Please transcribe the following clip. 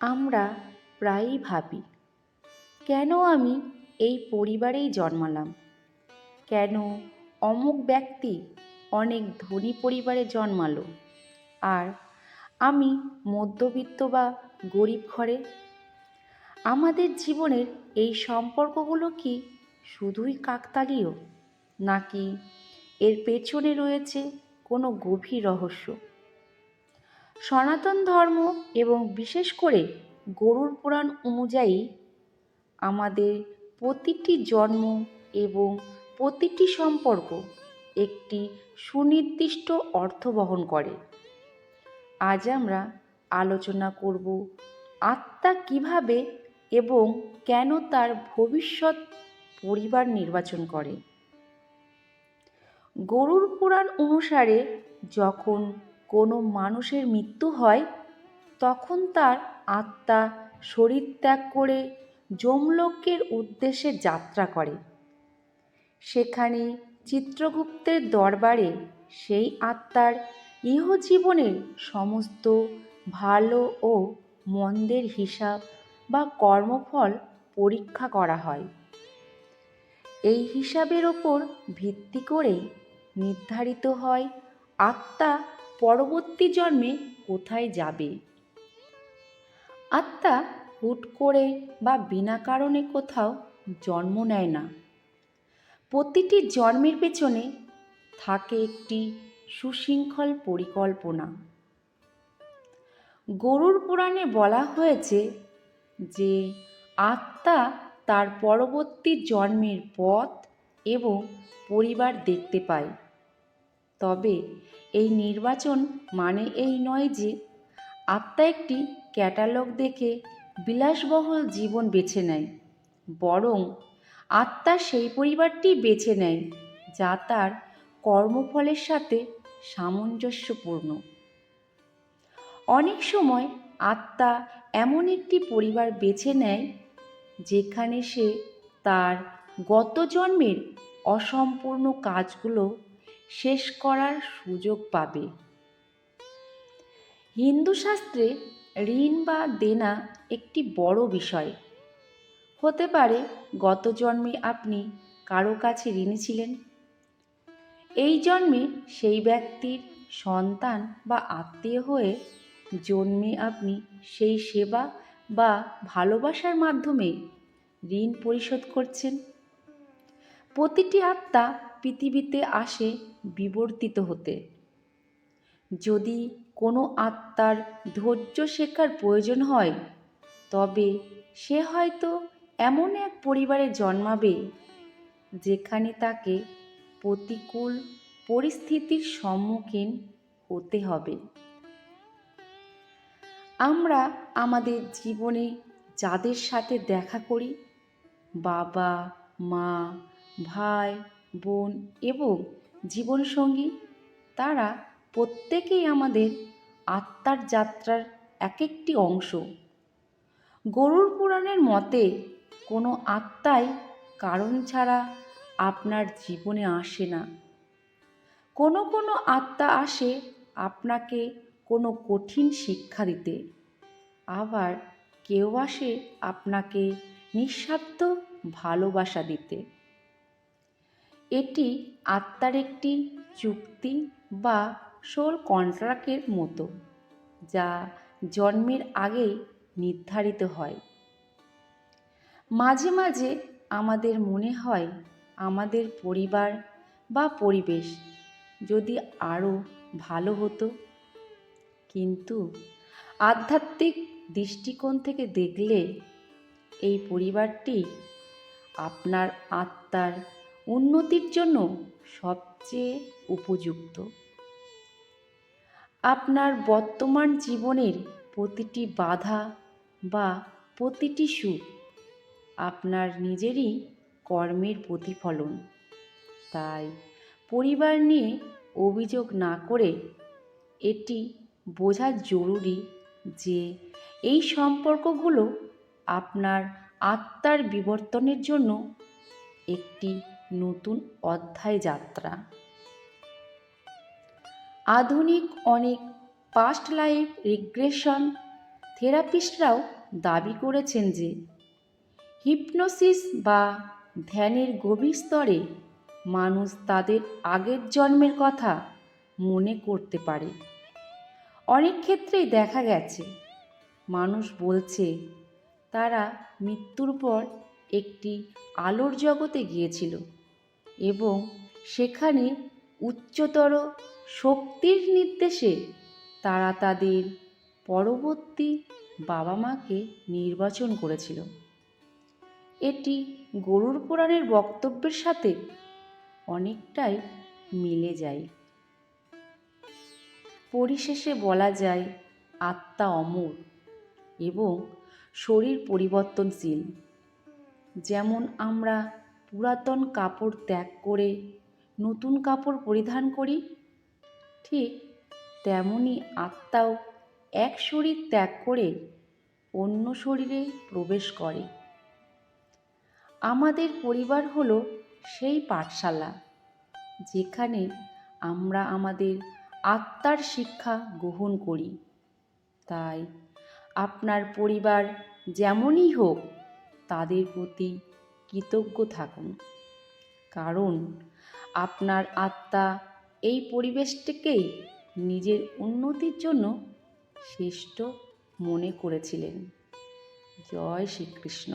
আমরা প্রায়ই ভাবি, কেন আমি এই পরিবারেই জন্মালাম? কেন অমুক ব্যক্তি অনেক ধনী পরিবারে জন্মালো? আর আমি মধ্যবিত্ত বা গরিব ঘরে? আমাদের জীবনের এই সম্পর্কগুলো কি শুধুই কাকতালীয়, নাকি এর পেছনে রয়েছে কোনো গভীর রহস্য? সনাতন ধর্ম এবং বিশেষ করে গরুর পুরাণ অনুযায়ী আমাদের প্রতিটি জন্ম এবং প্রতিটি সম্পর্ক একটি সুনির্দিষ্ট অর্থ বহন করে। আজ আমরা আলোচনা করব আত্মা কীভাবে এবং কেন তার ভবিষ্যৎ পরিবার নির্বাচন করে। গরুর পুরাণ অনুসারে যখন কোনো মানুষের মৃত্যু হয়, তখন তার আত্মা শরীর ত্যাগ করে যমলোকের উদ্দেশ্যে যাত্রা করে। সেখানে চিত্রগুপ্তের দরবারে সেই আত্মার ইহজীবনের সমস্ত ভালো ও মন্দের হিসাব বা কর্মফল পরীক্ষা করা হয়। এই হিসাবের ওপর ভিত্তি করেই নির্ধারিত হয় আত্মা পরবর্তী জন্মে কোথায় যাবে? আত্মা হুট করে বা বিনা কারণে কোথাও জন্ম নেয় না। প্রতিটি জন্মের পেছনে থাকে একটি সুশৃঙ্খল পরিকল্পনা। গরুর পুরাণে বলা হয়েছে যে, আত্মা তার পরবর্তী জন্মের পথ এবং পরিবার দেখতে পায়। তবে এই নির্বাচন মানে এই নয় যে আত্মা একটি ক্যাটালগ দেখে বিলাসবহুল জীবন বেছে নেয়, বরং আত্মা সেই পরিবারটি বেছে নেয় যা তার কর্মফলের সাথে সামঞ্জস্যপূর্ণ। অনেক সময় আত্মা এমন একটি পরিবার বেছে নেয় যেখানে সে তার গত জন্মের অসম্পূর্ণ কাজগুলো শেষ করার সুযোগ পাবে। হিন্দু শাস্ত্রে ঋণ বা দেনা একটি বড় বিষয়। হতে পারে গত জন্মে আপনি কারও কাছে ঋণী ছিলেন। এই জন্মে সেই ব্যক্তির সন্তান বা আত্মীয় হয়ে জন্মে আপনি সেই সেবা বা ভালোবাসার মাধ্যমে ঋণ পরিশোধ করছেন। প্রতিটি আত্মা পৃথিবীতে আসে বিবর্তিত হতে। যদি কোনো আত্মার ধৈর্য শেখার প্রয়োজন হয়, তবে সে হয়তো এমন এক পরিবারে জন্মাবে, যেখানে তাকে প্রতিকূল পরিস্থিতির সম্মুখীন হতে হবে। আমরা আমাদের জীবনে যাদের সাথে দেখা করি, বাবা, মা, ভাই বোন এবং জীবনসঙ্গী, তারা প্রত্যেকেই আমাদের আত্মার যাত্রার এক একটি অংশ। গরুর পুরাণের মতে, কোনো আত্মাই কারণ ছাড়া আপনার জীবনে আসে না। কোনো কোনো আত্মা আসে আপনাকে কোনো কঠিন শিক্ষা দিতে। আবার কেউ আসে আপনাকে নিঃস্বার্থ ভালোবাসা দিতে। এটি আত্মার একটি চুক্তি বা সোল কন্ট্রাক্টের মতো, যা জন্মের আগেই নির্ধারিত হয়। মাঝে মাঝে আমাদের মনে হয় আমাদের পরিবার বা পরিবেশ যদি আরও ভালো হতো, কিন্তু আধ্যাত্মিক দৃষ্টিকোণ থেকে দেখলে এই পরিবারটি আপনার আত্মার উন্নতির জন্য সবচেয়ে উপযুক্ত। আপনার বর্তমান জীবনের প্রতিটি বাধা বা প্রতিটি সুখ আপনার নিজেরই কর্মের প্রতিফলন। তাই পরিবার নিয়ে অভিযোগ না করে এটি বোঝা জরুরি যে এই সম্পর্কগুলো আপনার আত্মার বিবর্তনের জন্য একটি নতুন অধ্যায় যাত্রা। আধুনিক অনেক পাস্ট লাইফ রিগ্রেশন থেরাপিস্টরাও দাবি করেছেন যে হিপনোসিস বা ধ্যানের গভীর স্তরে মানুষ তাদের আগের জন্মের কথা মনে করতে পারে। অনেক ক্ষেত্রেই দেখা গেছে, মানুষ বলছে, তারা মৃত্যুর পর একটি আলোর জগতে গিয়েছিল এবং সেখানে উচ্চতর শক্তির নির্দেশে তারা তাদের পরবর্তী বাবা মাকে নির্বাচন করেছিল। এটি গরুর পুরাণের বক্তব্যের সাথে অনেকটাই মিলে যায়। পরিশেষে বলা যায়, আত্মা অমর এবং শরীর পরিবর্তনশীল। যেমন আমরা পুরাতন কাপড় ত্যাগ করে নতুন কাপড় পরিধান করি, ঠিক তেমনই আত্মাও এক শরীর ত্যাগ করে অন্য শরীরে প্রবেশ করে। আমাদের পরিবার হলো সেই পাঠশালা যেখানে আমরা আমাদের আত্মার শিক্ষা গ্রহণ করি। তাই আপনার পরিবার যেমনই হোক তাদের প্রতি কৃতজ্ঞ থাকুন। কারণ আপনার আত্মা এই পরিবেশটিকেই নিজের উন্নতির জন্য শ্রেষ্ঠ মনে করেছিলেন। জয় শ্রীকৃষ্ণ।